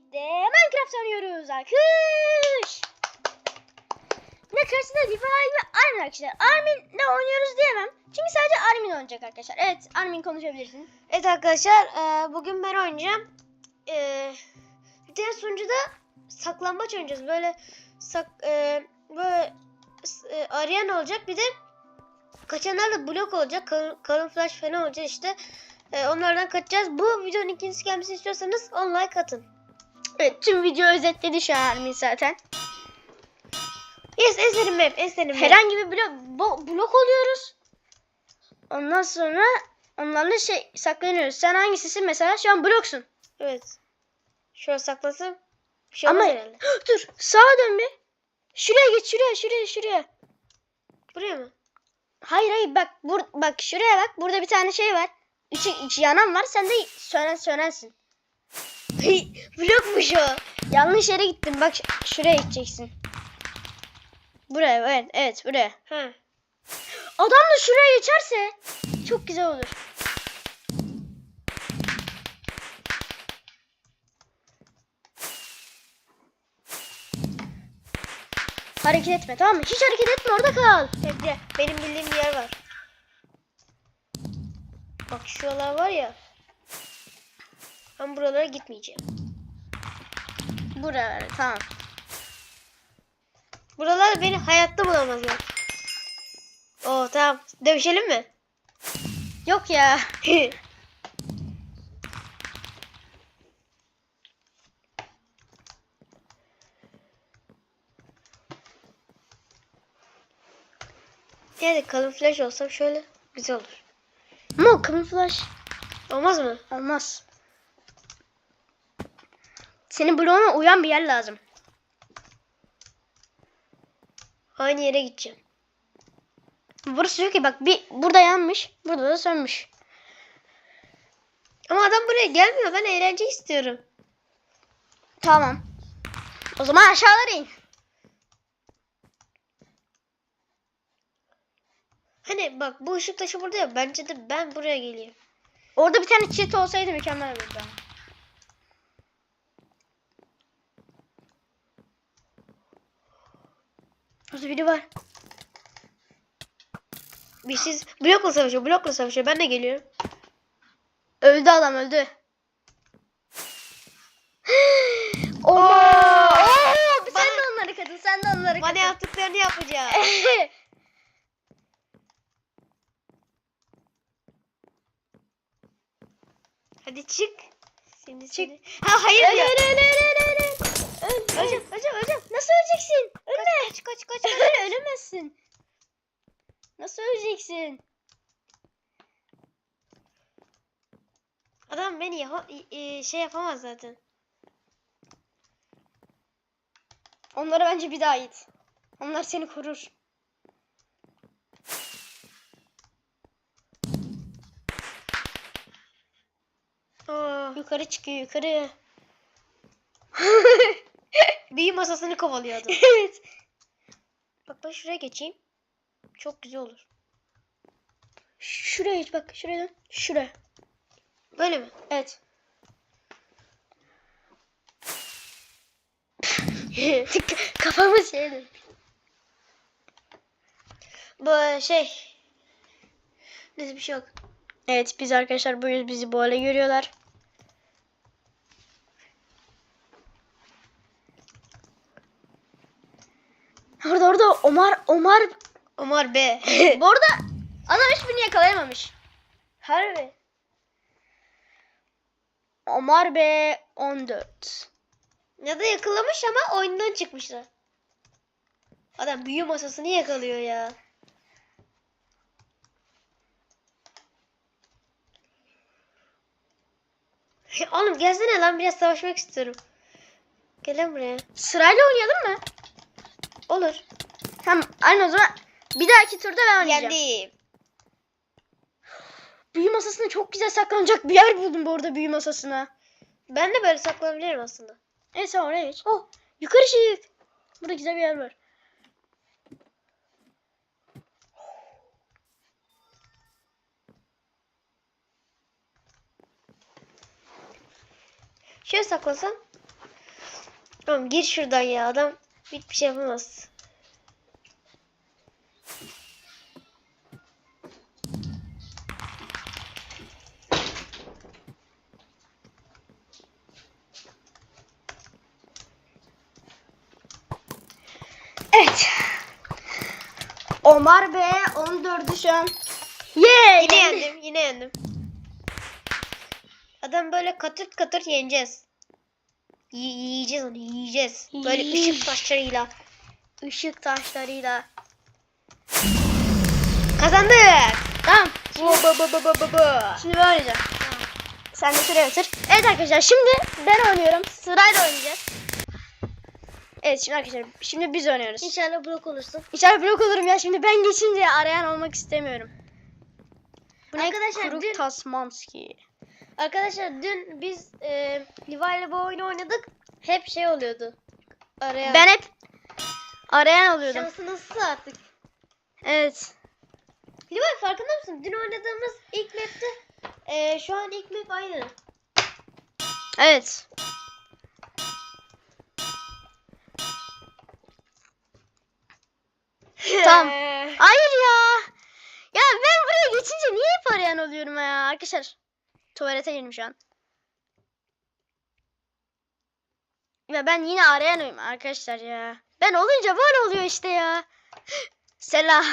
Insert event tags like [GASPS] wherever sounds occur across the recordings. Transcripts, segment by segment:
birlikte Minecraft oynuyoruz. Alkış. Ne karşısında bir gibi Armin arkadaşlar. Armin'le oynuyoruz diyemem. Çünkü sadece Armin oynayacak arkadaşlar. Evet Armin konuşabilirsin. Evet arkadaşlar e, bugün ben oynayacağım. E, bir tane sunucuda saklambaç oynayacağız. Böyle sak, e, böyle e, arayan olacak. Bir de kaçanlarla blok olacak. Kalın flash falan olacak işte. E, onlardan kaçacağız. Bu videonun ikincisi gelmesini istiyorsanız on like atın. Evet tüm video özetledi şu an zaten. Yes en sevdiğim map. En sevdiğim map. Herhangi bir blok, bo- blok oluyoruz. Ondan sonra onlarla şey saklanıyoruz. Sen hangisisin mesela? Şu an bloksun. Evet. Şöyle saklasın. Bir şey Ama herhalde. [GASPS] dur sağa dön bir. Şuraya git şuraya şuraya şuraya. Buraya mı? Hayır hayır bak bur bak şuraya bak. Burada bir tane şey var. İçi, içi yanan var. Sen de sönen sönensin. Blokmuş o. Yanlış yere gittin. Bak şuraya gideceksin. Buraya evet evet buraya. Ha. Adam da şuraya geçerse çok güzel olur. Hareket etme tamam mı? Hiç hareket etme orada kal. Evde benim bildiğim bir yer var. Bak şuralar var ya. Ben buralara gitmeyeceğim. Buraya tamam. Buralar beni hayatta bulamazlar. Oo tamam. Dövüşelim mi? Yok ya. [LAUGHS] Yani kalın flash olsam şöyle güzel olur. Ama o kamuflaj Olmaz mı? olmaz. Senin bloğuna uyan bir yer lazım. Aynı yere gideceğim. Burası diyor ki bak bir burada yanmış, burada da sönmüş. Ama adam buraya gelmiyor. Ben eğlence istiyorum. Tamam. O zaman aşağılara in. Hani bak bu ışık taşı burada ya. Bence de ben buraya geleyim. Orada bir tane çit olsaydı mükemmel olurdu. Biri var. Bir siz blokla savaşıyor. Blokla savaşıyor. Ben de geliyorum. Öldü adam öldü. [GASPS] Oo! Sen Bana- de onları kadın, sen de onları Bana kadın. yaptıklarını yapacağım. [LAUGHS] Hadi çık. Şimdi Çık. seni- Ha hayır öl, öl. Öl, öl. Hocam hocam hocam. Nasıl öleceksin? Ölme. Kaç kaç kaç. Öyle [LAUGHS] ölemezsin. Nasıl öleceksin? Adam beni ya e, şey yapamaz zaten. Onlara bence bir daha it. Onlar seni korur. Aa, Yukarı çıkıyor yukarı. [LAUGHS] [LAUGHS] büyü masasını kovalıyordum. [LAUGHS] evet. Bak ben şuraya geçeyim. Çok güzel olur. Şuraya geç bak şuraya dön. Şuraya. Böyle mi? Evet. [LAUGHS] Kafamı şey Bu şey. Neyse bir şey yok. Evet biz arkadaşlar bu yüz bizi böyle görüyorlar. Orada orada Omar Omar Omar B. bu arada [LAUGHS] adam hiçbirini yakalayamamış. Harbi. Omar B 14. Ya da yakalamış ama oyundan çıkmışlar. Adam büyü masasını yakalıyor ya. Oğlum gelsene lan biraz savaşmak istiyorum. Gel lan buraya. Sırayla oynayalım mı? Olur. Tamam aynı o zaman bir dahaki turda ben oynayacağım. Yendim. [SIGHS] Büyü masasına çok güzel saklanacak bir yer buldum bu arada büyü masasına. Ben de böyle saklanabilirim aslında. Neyse oraya geç. Oh yukarı çık. Burada güzel bir yer var. [SIGHS] Şöyle saklasam. Tamam gir şuradan ya adam hiçbir şey yapamaz. Evet. Omar B 14'ü şu an. Yeah! Yine yendim yine yendim. Adam böyle katır katır yeneceğiz. Yiyeceğiz onu yiyeceğiz. Böyle ışık taşlarıyla. Işık taşlarıyla. Kazandık. Tamam. Bu bu bu bu bu bu bu. Şimdi ben oynayacağım. Sen de sıraya otur. Evet arkadaşlar şimdi ben oynuyorum. Sırayla oynayacağız. Evet şimdi arkadaşlar şimdi biz oynuyoruz. İnşallah blok olursun. İnşallah blok olurum ya şimdi ben geçince arayan olmak istemiyorum. Bu ne? Arkadaşlar, Kuruk dün- Tasmanski. Arkadaşlar dün biz e, ile bu oyunu oynadık. Hep şey oluyordu. Araya. Ben hep arayan oluyordum. Şansı nasıl artık? Evet. Liva farkında mısın? Dün oynadığımız ilk map'te e, şu an ilk map aynı. Evet. [LAUGHS] Tamam. Hayır ya. Ya ben buraya geçince niye hep arayan oluyorum ya arkadaşlar. Tuvalete girdim şu an. Ya ben yine arayan oyum arkadaşlar ya. Ben olunca böyle oluyor işte ya. [GASPS] Selam.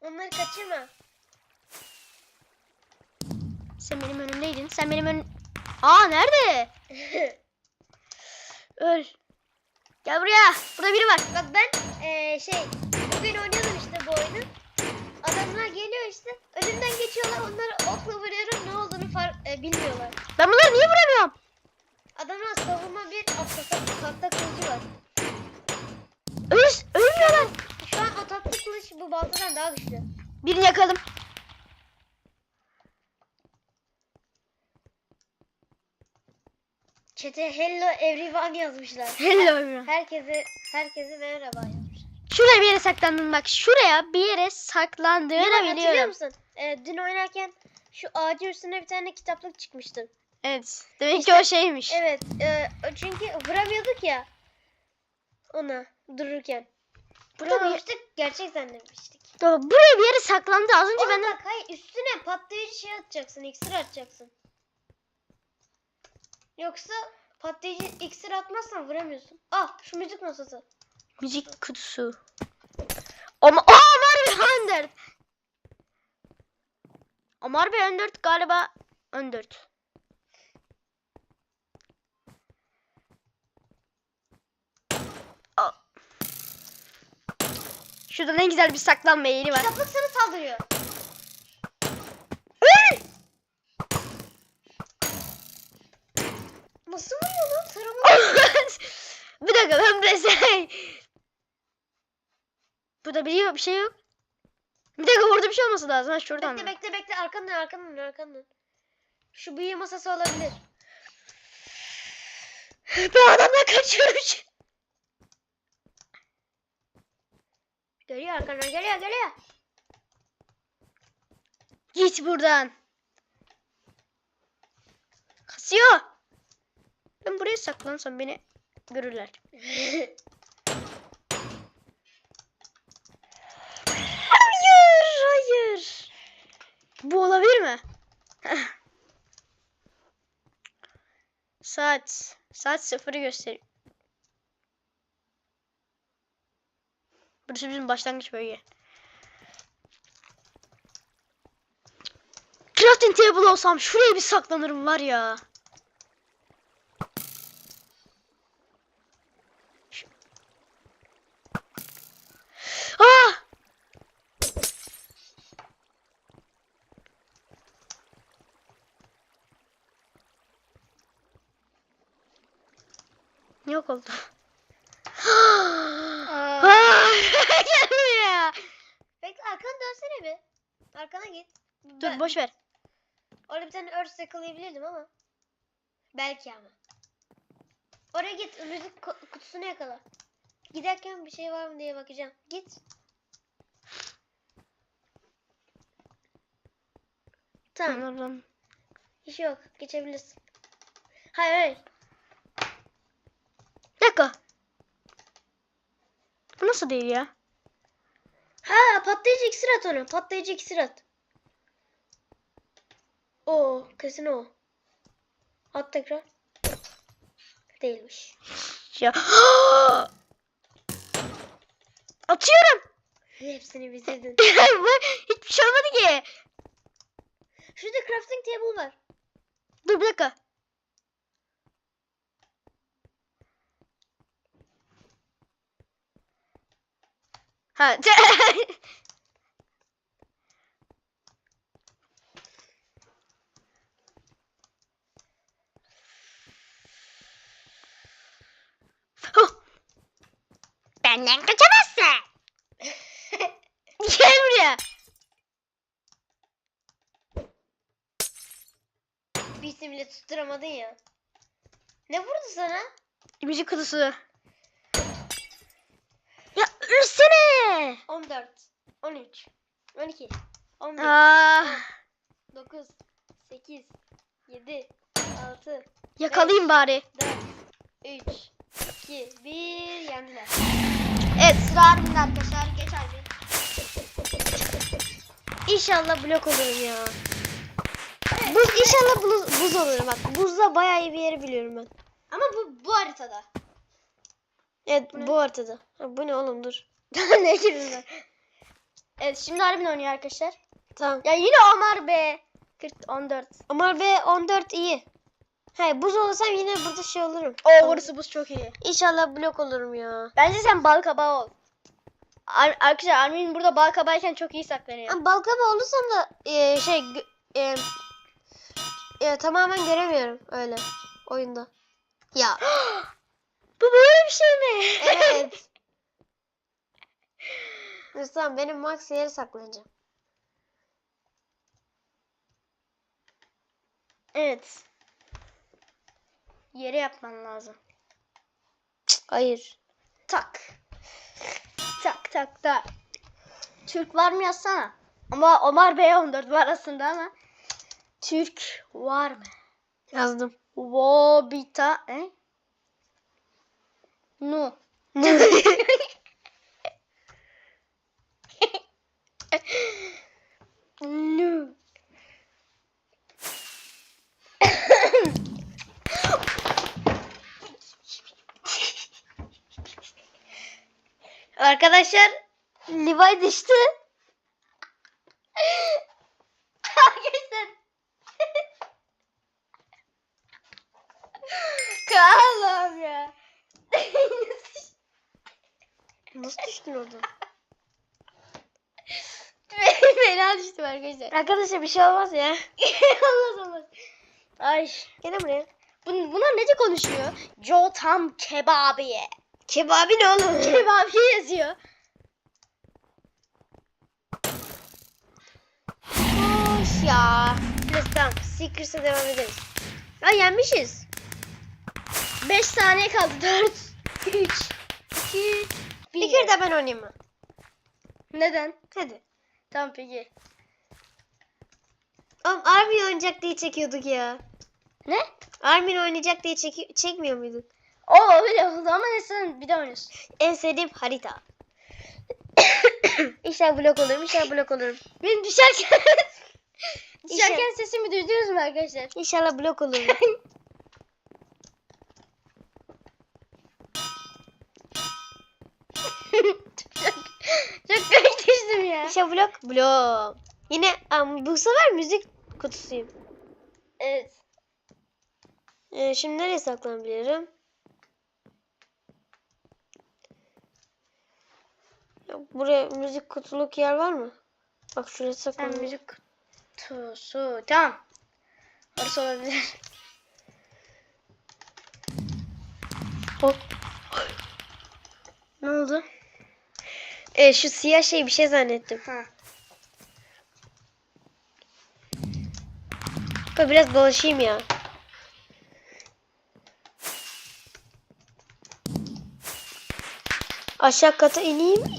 Onları kaçırma. Sen benim önümdeydin. Sen benim ön... Aa nerede? [LAUGHS] Öl. Gel buraya. Burada biri var. Bak ben e, şey bugün oynuyordum işte bu oyunu. Adamlar geliyor işte. Önümden geçiyorlar. Onları okla vuruyorum. Ne olduğunu fark e, bilmiyorlar. Ben bunları niye vuramıyorum? Adamlar savunma bir atlasak tahta kılıcı var. Öl, ölmüyorlar. Şu an o tahta kılıç bu baltadan daha güçlü. Birini yakaladım. Çete hello everyone yazmışlar. Hello. Herkese herkese merhaba. Şuraya bir yere saklandım bak. Şuraya bir yere saklandığını hatırlıyor biliyorum. musun? E, dün oynarken şu ağacın üstüne bir tane kitaplık çıkmıştı. Evet. Demek ki o şeymiş. Evet. e, çünkü vuramıyorduk ya. Ona dururken. Vuramamıştık. Gerçek zannetmiştik. Doğru, Buraya bir yere saklandı. Az önce Oğlum benden... bak hayır üstüne patlayıcı şey atacaksın. iksir atacaksın. Yoksa patlayıcı iksir atmazsan vuramıyorsun. Ah şu müzik masası. Müzik kutusu. Ama Aa, Omar Bey 14. Omar Bey 14 galiba 14. Aa. Şurada ne güzel bir saklanma yeri var. Kitaplık sana saldırıyor. Öl! Nasıl vuruyor lan? Sarımı. bir dakika ben burası. Burada biri yok, bir şey yok. Bir dakika burada bir şey olması lazım. Ha şuradan bekle mı? bekle bekle arkandan arkandan arkandan. Şu büyü masası olabilir. Ben adamdan kaçıyorum. Geliyor arkandan geliyor geliyor. Git buradan. Kasıyor. Ben buraya saklansam beni görürler. [LAUGHS] Hayır, hayır. Bu olabilir mi? saat, saat sıfırı gösteriyor. Burası bizim başlangıç bölge. Crafting table olsam şuraya bir saklanırım var ya. Şu- Ah! Yok oldu. Aa! [GASPS] Gel buraya. bekle arkana dönsene bir. Arkana git. Dur Ben- boş ver. Orada bir tane örs yakalayabilirdim ama. Belki ama. Oraya git. Müzik ku- kutusunu yakala. Giderken bir şey var mı diye bakacağım. Git. Tamam. Tamam. Hiç yok. Geçebilirsin. Hayır hayır. Dakika. Bu nasıl değil ya? Ha patlayıcı iksir at onu. Patlayıcı iksir at. O kesin o. At tekrar. Değilmiş. Ya. [GASPS] Atıyorum. Hepsini bitirdin. [LAUGHS] Hiçbir şey olmadı ki. Şurada crafting table var. Dur bir dakika. Ha. [LAUGHS] Benden kaçamazsın. Gel buraya. Birisini bile tutturamadın ya. Ne vurdu sana? Müzik kutusu. Ya ölsene. 14, 13, 12, 11, Aa, 9, 8, 7, 6, yakalayayım bari. 4, 3, 2, 1 yendiler. Evet sıra Armin'de arkadaşlar. Geç Armin. İnşallah blok olurum ya. Buz inşallah buz, buz olurum bak. Buzda bayağı iyi bir yeri biliyorum ben. Ama bu bu haritada. Evet Bu bu ortada. Ha, bu ne oğlum dur. Ne ben? Evet şimdi Armin oynuyor arkadaşlar. Tamam. Ya yine Omar be. 40 14. Ama B 14 iyi. He buz olursam yine burada şey olurum. Oo burası buz çok iyi. İnşallah blok olurum ya. Bence sen bal kabağı ol. Ar arkadaşlar Armin burada bal kabağıyken çok iyi saklanıyor. Ama balkaba olursam da e, şey e, e, tamamen göremiyorum öyle oyunda. Ya [GASPS] bu böyle bir şey mi? evet. [LAUGHS] Rüstem benim max yeri saklanacağım. evet. Yere yapman lazım. Hayır. Tak. Tak tak tak. Türk var mı yazsana. Ama Omar Bey 14 var aslında ama. Türk var mı? Yazdım. Wobita. E? No. no. Arkadaşlar Levi düştü. Arkadaşlar. Allah'ım ya. Nasıl düştün oradan? Fena düştüm arkadaşlar. Arkadaşlar bir şey olmaz ya. [LAUGHS] olmaz olmaz. Ay. Gel buraya. Bun, bunlar nece konuşuyor? Joe tam kebabiye. Kebabi ne oğlum? [LAUGHS] Kebabiye yazıyor. Hoş ya. Neyse tamam. Secrets'e devam ederiz. Ya yenmişiz. 5 saniye kaldı. 4, 3, 2, 1. Bir kere de ben oynayayım mı? Neden? Hadi. Tamam peki. Oğlum Armin oynayacak diye çekiyorduk ya. Ne? Armin oynayacak diye çeki- çekmiyor muyduk? Oo öyle oldu ama neyse bir de oynuyorsun. En sevdiğim harita. [COUGHS] inşallah blok olurum, inşallah blok olurum. Benim düşerken [LAUGHS] düşerken sesimi duydunuz mu arkadaşlar? İnşallah blok olurum. [LAUGHS] Çok komik düştüm ya. İnşallah blok. Blok. Yine am, bu sefer müzik kutusuyum. Evet. Ee, şimdi nereye saklanabilirim? Buraya müzik kutuluk yer var mı? Bak şuraya Sen saklanabilirim. müzik kutusu. Tamam. Orası olabilir. Hop. Ne oldu? Ee, şu siyah şey bir şey zannettim. Ha. Bak, Biraz dolaşayım ya. Aşağı kata ineyim. [LAUGHS]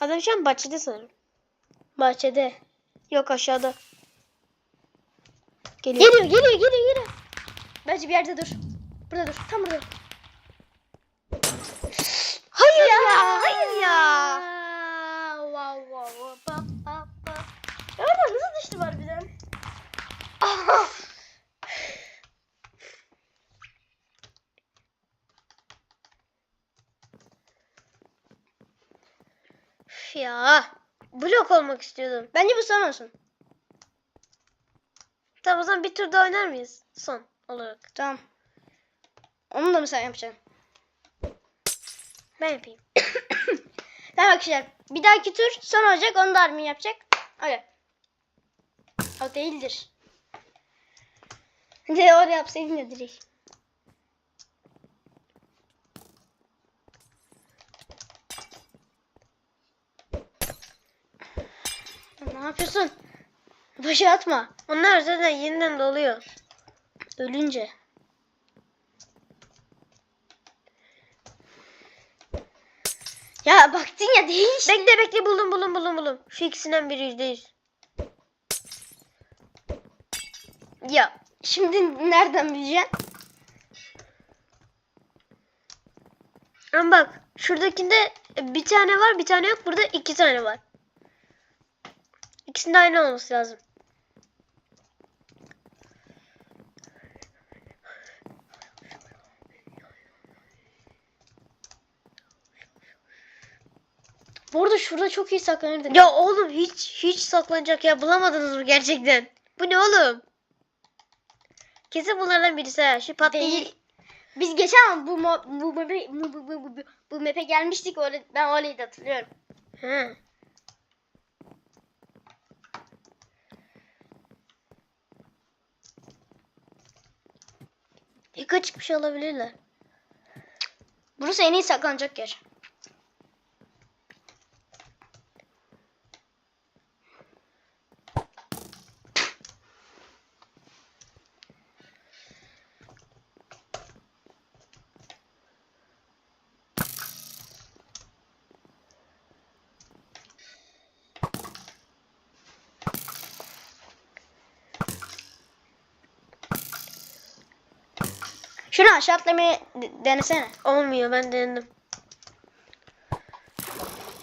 Adam şu an bahçede sanırım. Bence bir yerde dur. Burada dur. Tam burada. Hayır ya, hayır ya. Wow wow wow. Ya nasıl düştü harbiden? Ya. Blok olmak istiyordum. Bence bu son olsun. Tamam o zaman bir tur daha oynar mıyız? Son olarak. Tamam. Onu da mı sen yapacaksın? Ben yapayım. [COUGHS] Tamam arkadaşlar. Bir dahaki tur son olacak. Onu da Armin yapacak. Öyle. O değildir. [LAUGHS] De oraya yapsaydın ya direkt. Ne yapıyorsun? Başa atma. Onlar zaten yeniden doluyor. Ölünce. Ya baktın ya değil. Bekle bekle buldum buldum buldum buldum. Şu ikisinden biri yüzde yüz. Ya şimdi nereden bileceksin? Ama bak şuradakinde bir tane var bir tane yok. Burada iki tane var. İkisinin de aynı olması lazım. Bu arada şurada çok iyi saklanırdık. Ya oğlum hiç hiç saklanacak ya bulamadınız mı gerçekten? Bu ne oğlum? Kesin bunlardan birisi ha. Şu patlayıcı. Değil. Biz geçen bu mo- bu map'e bu, bu, bu, bu, bu map'e gelmiştik öyle ben da hatırlıyorum. Ha. Yukarı çıkmış olabilirler. Burası en iyi saklanacak yer. Şunu aşağı atlamayı de- denesene. Olmuyor ben denedim.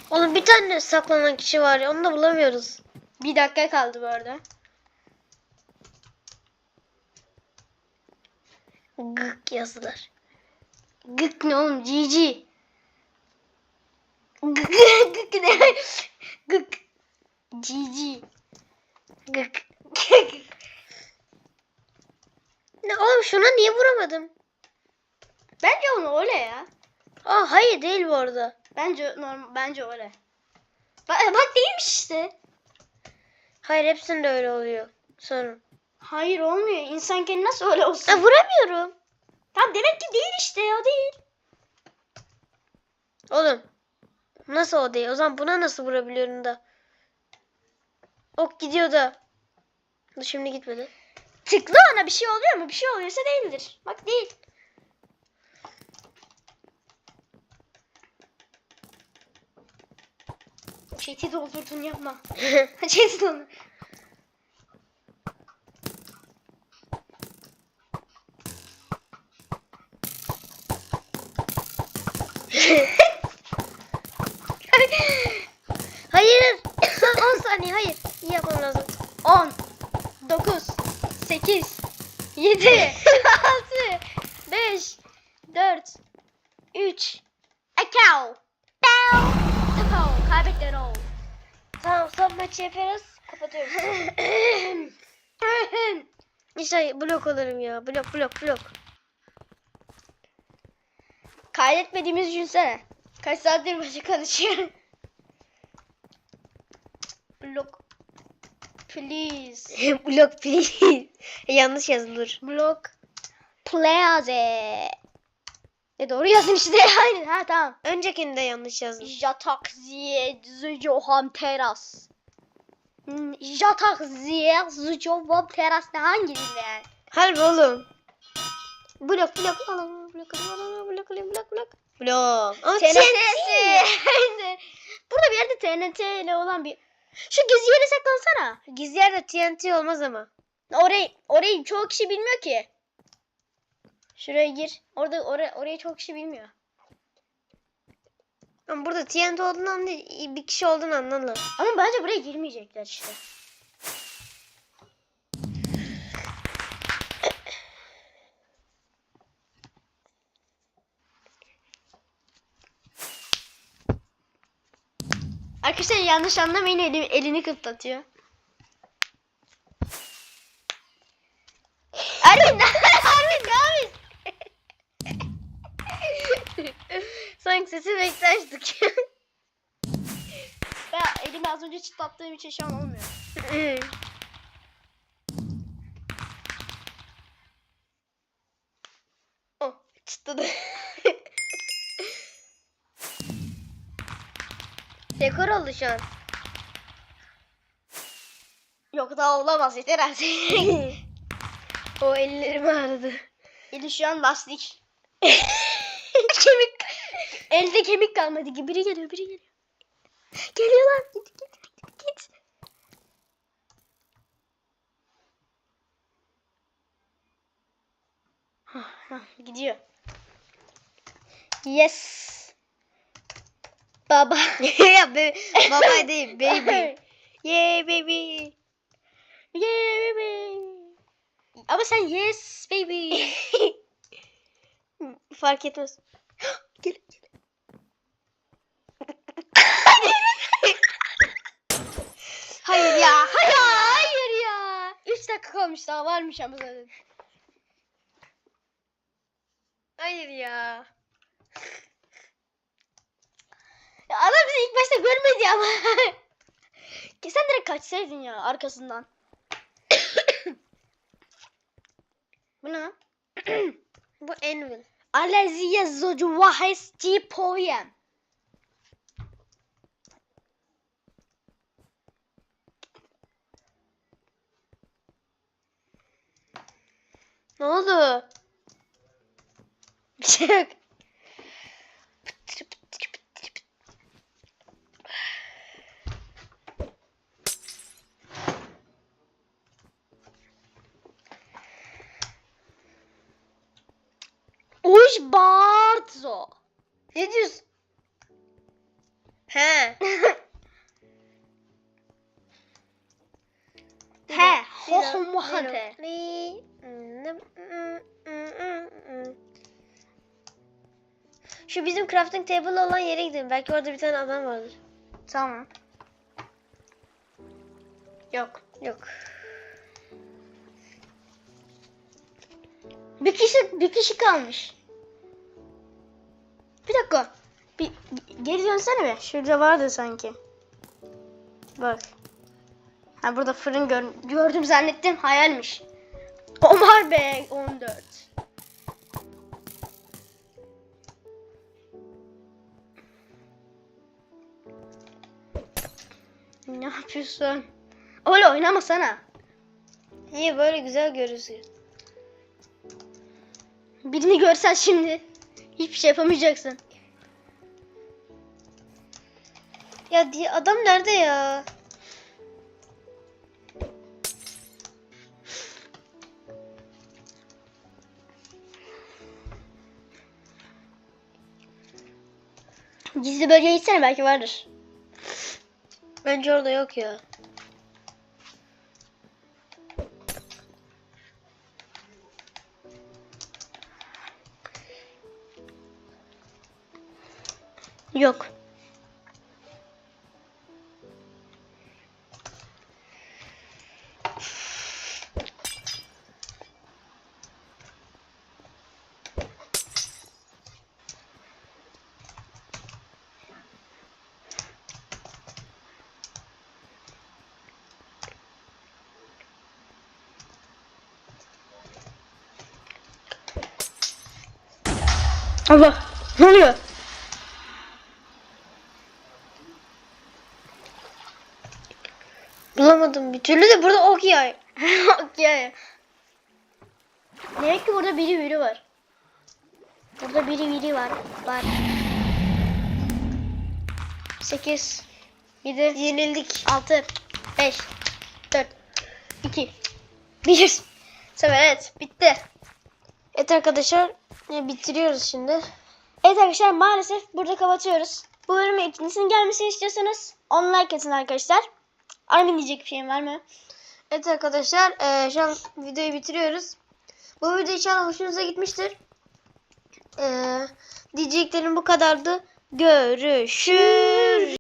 Oğlum bir tane saklanan kişi var ya onu da bulamıyoruz. Bir dakika kaldı bu arada. Gık yazdılar. Gık ne oğlum cici. Gık gık ne? Gık. Cici. Gık. Ne oğlum şuna niye vuramadım? Bence onu öyle ya. Aa hayır değil bu arada. Bence normal bence öyle. Bak, bak değilmiş işte. Hayır hepsinde öyle oluyor. Sorun. Hayır olmuyor. İnsan kendi nasıl öyle olsun? Ha vuramıyorum. Tamam demek ki değil işte o değil. Oğlum. Nasıl o değil? O zaman buna nasıl vurabiliyorum da? Ok gidiyor da. Şimdi gitmedi. Tıkla ona bir şey oluyor mu? Bir şey oluyorsa değildir. Bak değil. Chat'i doldurdun yapma. [LAUGHS] Chat'i doldur. [LAUGHS] hayır. [LAUGHS] 10 saniye hayır. İyi yapmam lazım. 10 9 8 7 70 blok alırım ya. Blok blok blok. Kaydetmediğimiz düşünsene. Kaç saattir başı konuşuyor. blok. Please. [LAUGHS] blok please. [LAUGHS] Yanlış yazılır. Blok. Please. E doğru yazın işte. [LAUGHS] Aynen ha tamam. Öncekinde yanlış yazmış. Yatak ziye zöcoham teras. Hmm, Yatak ziye Johan teras ne hangi dilde yani? Harbi oğlum. Blok blok alalım. Blok alalım. Blok alalım. Blok blok. Blok. Ama TNT. Burada bir yerde TNT ile olan bir... Şu gizli yere saklansana. Gizli yerde TNT olmaz ama. Orayı, orayı çoğu kişi bilmiyor ki. Şuraya gir. Orada oraya, orayı çok kişi bilmiyor. Ama burada TNT olduğundan değil, bir kişi olduğunu anlarlar. Ama bence buraya girmeyecekler işte. Arkadaşlar yanlış anlamayın eli, elini kıplatıyor. Armin [LAUGHS] ne yapıyorsun? Sanki sesi beklerdik. [LAUGHS] Ben elimi az önce çıtlattığım için şu an olmuyor. [LAUGHS] oh çıtladı. [LAUGHS] Dekor oldu şu an. Yok daha olamaz yeter artık. o ellerim ağrıdı. Eli şu an lastik. kemik. Elde kemik kalmadı ki. Biri geliyor biri geliyor. Geliyorlar. Git git git git. Hah, hah, Gidiyor. Yes. Baba. [LAUGHS] ya be, baba [LAUGHS] değil baby. Yeah baby. Yeah baby. Ama sen yes baby. [LAUGHS] Fark etmez. gel gel. Hayır ya. Hayır, hayır ya. 3 dakika kalmış daha varmış ama zaten. Hayır ya. Ya adam bizi ilk başta görmedi ama. [LAUGHS] Sen direkt kaçsaydın ya arkasından. [COUGHS] Bu ne? [COUGHS] Bu Envil. Aleziye zocu vahes poyem. Ne oldu? [LAUGHS] Bir şey yok. Table olan yere gidelim. Belki orada bir tane adam vardır. Tamam. Yok. Yok. Bir kişi bir kişi kalmış. Bir dakika. Bir geri dönsene be. Şurada vardı sanki. Bak. Ha burada fırın gör, gördüm zannettim hayalmiş. Omar Bey 14. yapıyorsun? Öyle oynamasana. Niye böyle güzel görünüyor? Birini görsen şimdi hiçbir şey yapamayacaksın. Ya diye adam nerede ya? Gizli bölgeye gitsene belki vardır. Bence orada yok ya. Yok. Allah ne oluyor? Bulamadım bir türlü de burada ok ya. [LAUGHS] ya. Demek ki burada biri biri var. Burada biri biri var. Var. 8 7 Yenildik. 6 5 4 2 1 Sefer evet bitti. Evet arkadaşlar e, bitiriyoruz şimdi. Evet arkadaşlar maalesef burada kapatıyoruz. Bu bölümün ikincisinin gelmesini istiyorsanız 10 like atın arkadaşlar. Armin diyecek bir şeyim var mı? Evet arkadaşlar e, şu an videoyu bitiriyoruz. Bu video inşallah hoşunuza gitmiştir. E, diyeceklerim bu kadardı. Görüşürüz.